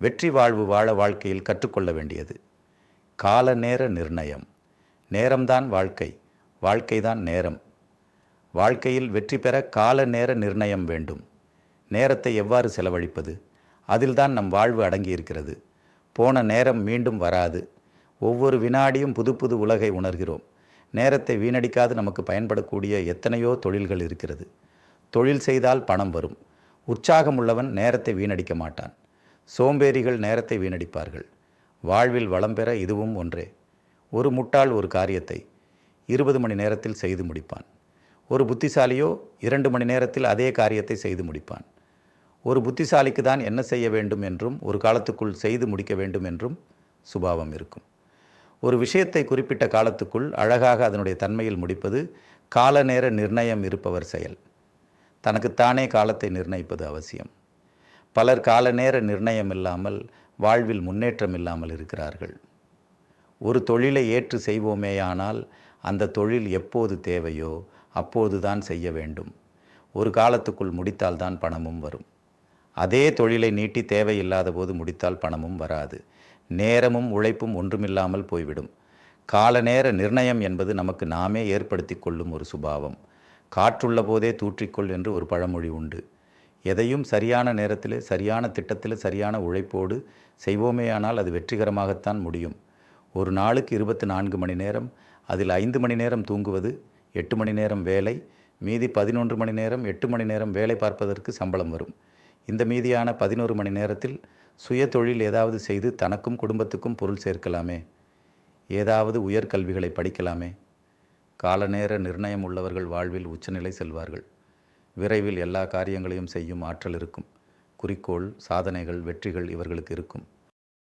வெற்றி வாழ்வு வாழ வாழ்க்கையில் கற்றுக்கொள்ள வேண்டியது. கால நேர நிர்ணயம். நேரம்தான் வாழ்க்கை. வாழ்க்கைதான் நேரம். வாழ்க்கையில் வெற்றி பெற கால நேர நிர்ணயம் வேண்டும். நேரத்தை எவ்வாறு செலவழிப்பது? அதில்தான் நம் வாழ்வு அடங்கியிருக்கிறது. போன நேரம் மீண்டும் வராது. ஒவ்வொரு வினாடியும் புது புது உலகை உணர்கிறோம். நேரத்தை வீணடிக்காது நமக்கு பயன்படக்கூடிய எத்தனையோ தொழில்கள் இருக்கிறது. தொழில் செய்தால் பணம் வரும். உற்சாகம் உள்ளவன் நேரத்தை வீணடிக்க மாட்டான். சோம்பேறிகள் நேரத்தை வீணடிப்பார்கள். வாழ்வில் வளம் பெற இதுவும் ஒன்றே. ஒரு முட்டாள் ஒரு காரியத்தை இருபது மணி நேரத்தில் செய்து முடிப்பான். ஒரு புத்திசாலியோ இரண்டு மணி நேரத்தில் அதே காரியத்தை செய்து முடிப்பான். ஒரு புத்திசாலிக்கு தான் என்ன செய்ய வேண்டும் என்றும் ஒரு காலத்துக்குள் செய்து முடிக்க வேண்டும் என்றும் சுபாவம் இருக்கும். ஒரு விஷயத்தை குறிப்பிட்ட காலத்துக்குள் அழகாக அதனுடைய தன்மையில் முடிப்பது கால நேர நிர்ணயம் இருப்பவர் செயல். தனக்குத்தானே காலத்தை நிர்ணயிப்பது அவசியம். பலர் கால நேர நிர்ணயம் இல்லாமல் வாழ்வில் முன்னேற்றம் இல்லாமல் இருக்கிறார்கள். ஒரு தொழிலை ஏற்று செய்வோமேயானால் அந்த தொழில் எப்போது தேவையோ அப்போதுதான் செய்ய வேண்டும். ஒரு காலத்துக்குள் முடித்தால்தான் பணமும் வரும். அதே தொழிலை நீட்டி தேவையில்லாத போது முடித்தால் பணமும் வராது. நேரமும் உழைப்பும் ஒன்றுமில்லாமல் போய்விடும். கால நேர நிர்ணயம் என்பது நமக்கு நாமே ஏற்படுத்தி கொள்ளும் ஒரு சுபாவம். காற்றுள்ள போதே தூற்றிக்கொள் என்று ஒரு பழமொழி உண்டு. எதையும் சரியான நேரத்தில் சரியான திட்டத்தில் சரியான உழைப்போடு செய்வோமேயானால் அது வெற்றிகரமாகத்தான் முடியும். ஒரு நாளுக்கு இருபத்தி நான்கு மணி நேரம் அதில் ஐந்து மணி நேரம் தூங்குவது எட்டு மணி நேரம் வேலை மீதி பதினொன்று மணி நேரம் எட்டு மணி நேரம் வேலை பார்ப்பதற்கு சம்பளம் வரும். இந்த மீதியான பதினோரு மணி நேரத்தில் சுய தொழில் ஏதாவது செய்து தனக்கும் குடும்பத்துக்கும் பொருள் சேர்க்கலாமே? ஏதாவது உயர்கல்விகளை படிக்கலாமே? காலநேர நிர்ணயம் உள்ளவர்கள் வாழ்வில் உச்சநிலை செல்வார்கள். விரைவில் எல்லா காரியங்களையும் செய்யும் ஆற்றல் இருக்கும். குறிக்கோள் சாதனைகள் வெற்றிகள் இவர்களுக்கு இருக்கும்.